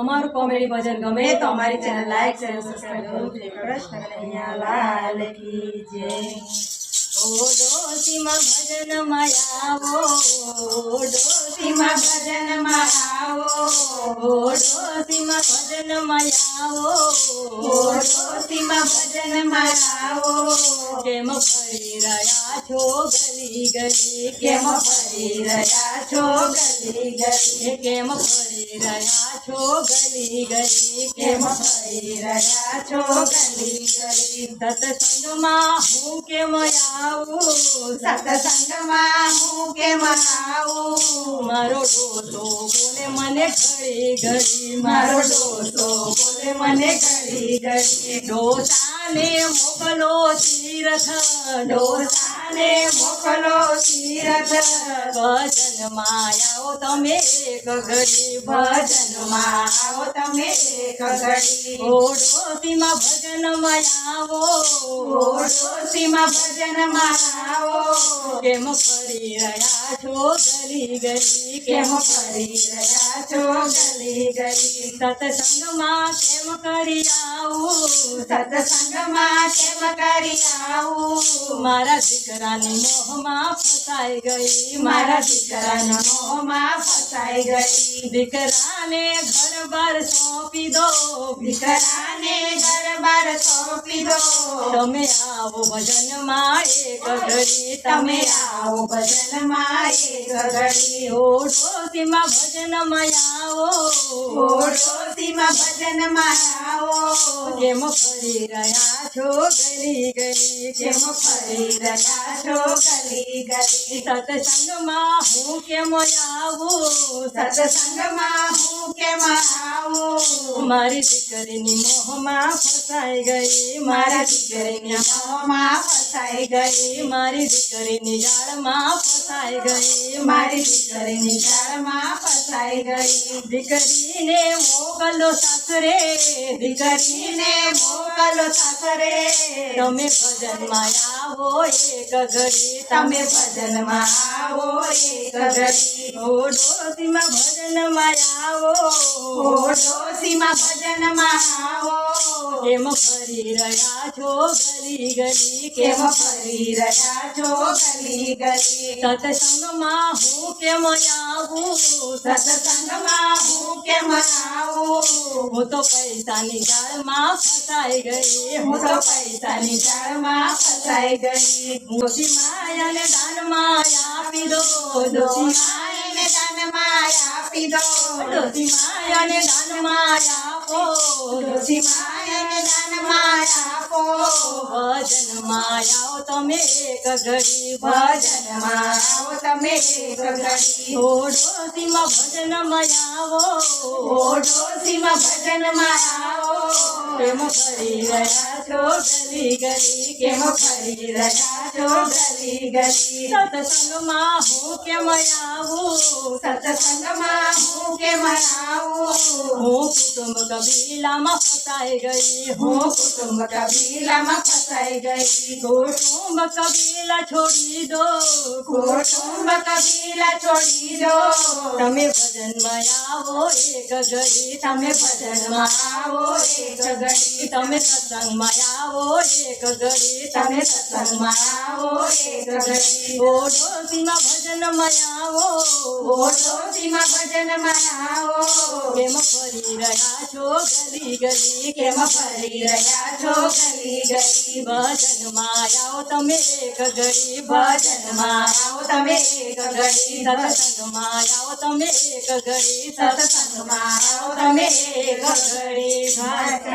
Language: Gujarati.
અમારું કોમેડી ભજન ગમે તો અમારી ચેનલ લાઈક ચેનલ સબસ્ક્રાઈબ જરૂર પ્રશ્ન કનૈયા લાલ કી ડોસીમાં ભજન માયાવો ડોસીમાં ભજન માયાવો ડોસીમાં ભજન માયાવો ડોસીમાં ભજન માયાવો કેમ ફરી રહ્યા છો ગલી ગલી કેમ ફરી રહ્યા છો ગલી ગલી કેમ ફરી રહ્યા છો ગલી ગલી કેમ ફરી રહ્યા છો ગલી ગલી સત્સંગમાં હું કેમ આવ આવું સત્સંગમાં હું કેમ આવું મારો બોલે મને ઘડી ઘડી મારો ડોસો બોલે મને ઘડી ઘડી ડોસાને મોકલો તીર્થ ડોસા મે મોખલો શીરા ધ ભજન મયાઓ તમે કગડી ભજન મયાઓ તમે કગડી હોડોસીમાં ભજન મયાઓ હોડોસીમાં ભજન મયાઓ કેમ શરીર આ છોડી ગઈ કેમ શરીર આ છોડી ગઈ સત સંગમાં કેમ કરી આવું સત સંગમાં કેમ કરી આવું મરસિક દીકરાને મોહમાં ફસાઈ ગઈ મારા દીકરાને મોહમાં ફસાઈ ગઈ દીકરાને ઘર બાર સોંપી દો દીકરાને ઘર બાર સોંપી દો તમે આવો ભજનમાં એક ઘડી તમે આવો ભજનમાં એક ઘડી ઓઢો તેમાં ભજનમાં આવો ઓઢો માં ભજન માં આવો જેમ ફરી રહ્યા છો ગલી ગલી જેમ ફરી રહ્યા છો ગલી ગલી સત્સંગમાં હું કેમ આવું સત્સંગમાં હું કેમ આવું મારી દીકરીની મોહમાં ફસાઈ ગઈ મારા દીકરીની મોહમાં ફસાઈ ગઈ મારી દીકરીની જાળમાં ફસાઈ ગઈ મારી દીકરીની જાળમાં ફસાઈ ગઈ દીકરીને મોકલો સાસરે દીકરીને મોકલો સાસરે તમે ભજનમાં આવો એક ઘડી તમે ભજનમાં આવો એક ઘડી ડોસીમાં ભજન માં આવો ભજન માં કેમ ફરી રહ્યા છો ગલી ગલી કેમ ફરી રહ્યા છો ગલી ગલી સત્સંગમાં હું કેમ આવું સત્સંગમાં હું કેમ આવું હું તો પૈસાની જાળમાં ફસાઈ ગઈ હું તો પૈસાની જાળમાં ફસાઈ ગઈ ડોસી માયાને દાનમાં આપી દો ડોસી માયા માયાને દાન માયા પીધો દો ડોસી માયાને દાન માયા પો ડોસી માયાને દાન માયા પો ભજન માયાઓ તમે એક ઘડી ભજન માયાઓ તમે એક ઘડી ઓડોસી માં ભજન મયાવો ઓડો ભક્તિમાં ભજનમાં આવો કેમ ફરી રહ્યા છો ગલી ગલી કેમ ફરી રહ્યા છો ગલી ગલી સત્સંગમાં હું કેમ આવું સત્સંગમાં હું કેમ આવું હું કુટુંબ કબીલામાં ફસાઈ ગઈ હું કુટુંબ કબીલામાં ફસાઈ ગઈ કુટુંબ કબીલા છોડી દો કુટુંબ કબીલા છોડી દો તમે ભજનમાં આવો એક ગરી તમે તમે ભજન માવો ઘડી તમે સત્સંગમાં આવો એક ઘડી તમે સત્સંગમાં આવો એક ઘડી ઓ ડોસીમાં ભજનમાં આવો ઓ ડોસીમાં ભજનમાં આવો કેમ ફરી રહ્યા છો ગલી ગલી કેમ ફરી રહ્યા છો ગલી ગલી ભજનમાં આવો તમે એક ઘડી ભજનમાં આવો તમે એક ઘડી સત્સંગમાં આવો તમે એક ઘડી સત્સંગમાં આવો તમે એક ઘડી